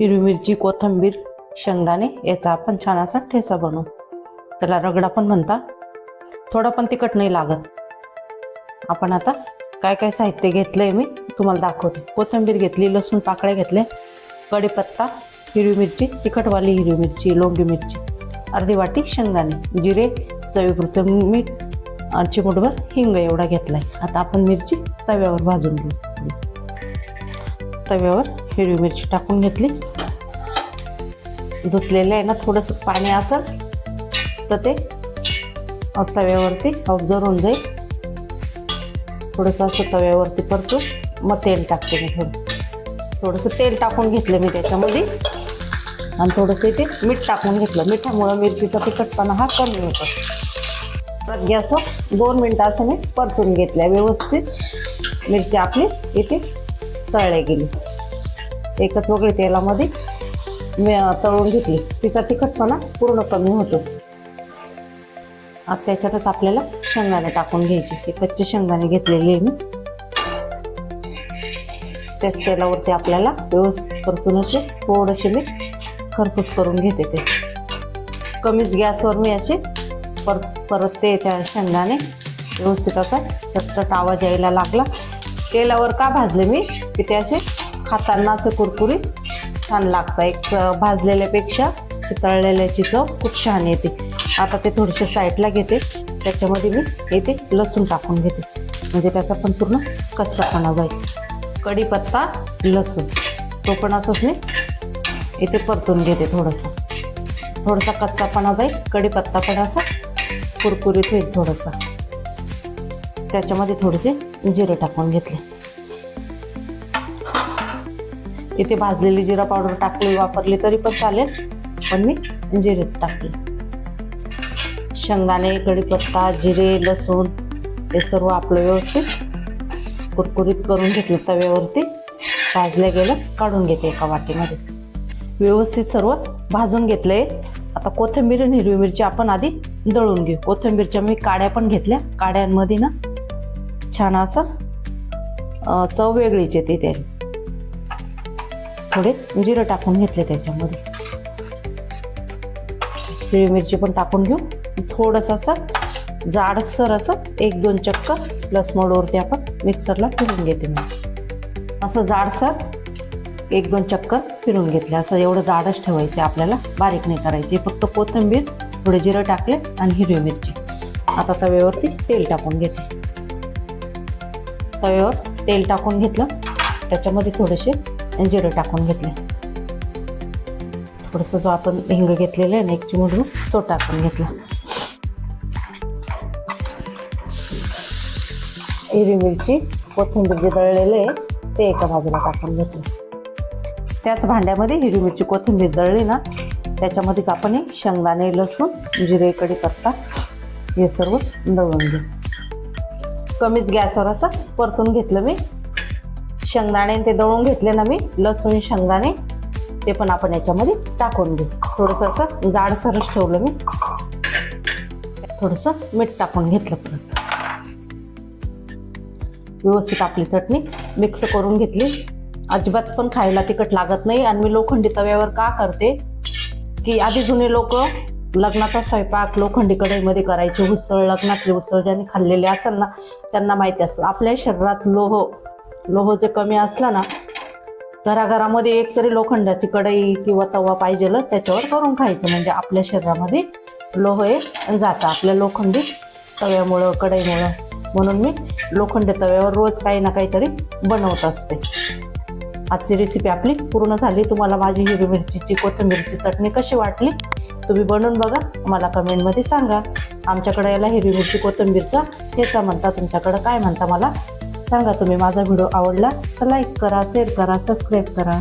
हिरवी मिरची कोथिंबीर शेंगदाणे याचा आपण छान असा ठेसा बनवू. त्याला रगडा पण म्हणता. थोडा पण तिखट नाही लागत. आपण आता काय काय साहित्य घेतलंय मी तुम्हाला दाखवते. कोथिंबीर घेतली लसूण पाकळ्या घेतल्या कढीपत्ता हिरवी मिरची तिखटवाली हिरवी मिरची लोंगी मिरची अर्धी वाटी शेंगदाणे जिरे चवीपुरतं मीठ आणि चिमूटभर हिंग एवढा घेतलाय. आता आपण मिरची तव्यावर भाजून घेऊ. तव्यावर हिरवी मिरची टाकून घेतली. धुतलेलं आहे ना थोडंसं पाणी असेल तर ते तव्यावरती ऑब्झर्व होऊन जाईल. थोडंसं असं तव्यावरती परतून मग तेल टाकते मी थोडं. थोडंसं तेल टाकून घेतलं मी त्याच्यामध्ये. आणि थोडंसं इथे मीठ टाकून घेतलं. मिठामुळं मिरचीचा तिखटपणा हा कमी होतो. परत गॅसवर दोन मिनटं असं मी परतून घेतल्या. व्यवस्थित मिरची आपली इथे तळल्या गेली. एकच वगळी तेलामध्ये मी तळून घेतली. तिचा तिखटपणा पूर्ण कमी होतो. आता त्याच्यातच आपल्याला शेंगदाणे टाकून घ्यायचे. ते कच्चे शेंगदाणे घेतलेले आहे मी. त्याच तेलावरती आपल्याला व्यवस्थित परतून असे थोडेसे मी खरपूस करून घेते ते. कमीच गॅसवर मी असे पर परत ते त्या शेंगदाणे व्यवस्थित असा चटचट आवाज यायला लागला. तेलावर का भाजले मी? की ते असे खाताना असं कुरकुरीत छान लागतं. एक भाजलेल्यापेक्षा तळलेल्याची चव खूप छान येते. आता ते थोडेसे साईडला घेते. त्याच्यामध्ये मी येते लसूण टाकून घेते. म्हणजे त्याचा पण पूर्ण कच्चापणा जाईल. कढीपत्ता लसूण. तो पण असंच मी इथे परतून घेते थोडंसं. थोडासा कच्चापणा जाईल. कढीपत्ता पण असा कुरकुरीत होईल थोडंसं. त्याच्यामध्ये थोडेसे जिरे टाकून घेतले. इथे भाजलेली जिरा पावडर टाकली वापरली तरी पण चालेल. पण मी जिरेच टाकले. शेंगदाणे कढीपत्ता जिरे लसूण हे सर्व आपलं व्यवस्थित कुरकुरीत करून घेतलं तव्यावरती. भाजल्या गेलं काढून घेते एका वाटीमध्ये. व्यवस्थित सर्व भाजून घेतलंय. आता कोथिंबीर आणि हिरवी मिरची आपण आधी दळून घेऊ. कोथिंबीरच्या मी काड्या पण घेतल्या. काड्यांमध्ये ना छान असं चव वेगळीच येते त्याने थोडे जिरं टाकून घेतले त्याच्यामध्ये. हिरवी मिरची पण टाकून घेऊ. थोडंसं असं जाडसर असं एक दोन चक्कर प्लस मोडवरती आपण मिक्सरला फिरून घेते मी. असं जाडसर एक दोन चक्कर फिरून घेतले. असं एवढं जाडच ठेवायचे आपल्याला बारीक नाही करायचे. फक्त कोथिंबीर थोडे जिरं टाकले आणि हिरवी मिरची. आता तव्यावरती तेल टाकून घेते. तव्यावर तेल टाकून घेतलं. त्याच्यामध्ये थोडेसे जिरं टाकून घेतले. थोडंसं जो आपण हिंग घेतलेलं आहे ना एक चिमूट तो टाकून घेतला. हिरवी मिरची कोथिंबीर जे दळलेलं आहे ते एका बाजूला टाकून घेतलं. त्याच भांड्यामध्ये हिरवी मिरची कोथिंबीर दळली ना त्याच्यामध्येच आपण हे शेंगदाणे लसूण जिरे कढीपत्ता हे सर्व दळून घेऊ. कमीच गॅसवर असं परतून घेतलं मी. शेंगदाणे ते दळून घेतले ना मी लसूण शेंगदाणे ते पण आपण याच्यामध्ये टाकून घेऊ. थोडंसं असं जाडसरच ठेवलं मी. थोडंसं मीठ टाकून घेतलं परत व्यवस्थित आपली चटणी मिक्स करून घेतली. अजिबात पण खायला तिखट लागत नाही आणि मी लोखंडी तव्यावर का करते? की आधी जुने लोक लग्नाचा स्वयंपाक लोखंडी कढईमध्ये करायचे उसळ लग्नातले उसळ ज्यांनी खाल्लेले असेल ना त्यांना माहिती असेल. आपल्या शरीरात लोह लोह जे कमी असला ना घराघरामध्ये एक तरी लोखंडाची कढई किंवा तवा पाहिजेलच त्याच्यावर करून खायचं. म्हणजे आपल्या शरीरामध्ये लोह हे जातं. आपल्या लोखंडी तव्यामुळं कढईमुळं. म्हणून मी लोखंडी तव्यावर रोज काही ना काहीतरी बनवत असते. आजची रेसिपी आपली पूर्ण झाली. तुम्हाला माझी हिरवी मिरचीची कोथिंबीरची चटणी कशी वाटली तुम्ही बनवून बघा. मला कमेंटमध्ये सांगा. आमच्याकडे याला हिरवी मिरची कोथिंबीरचा ठेचा म्हणता तुमच्याकडं काय म्हणता मला सांगा तुम्ही माझा व्हिडिओ आवडला तर लाईक करा शेअर करा सबस्क्राईब करा.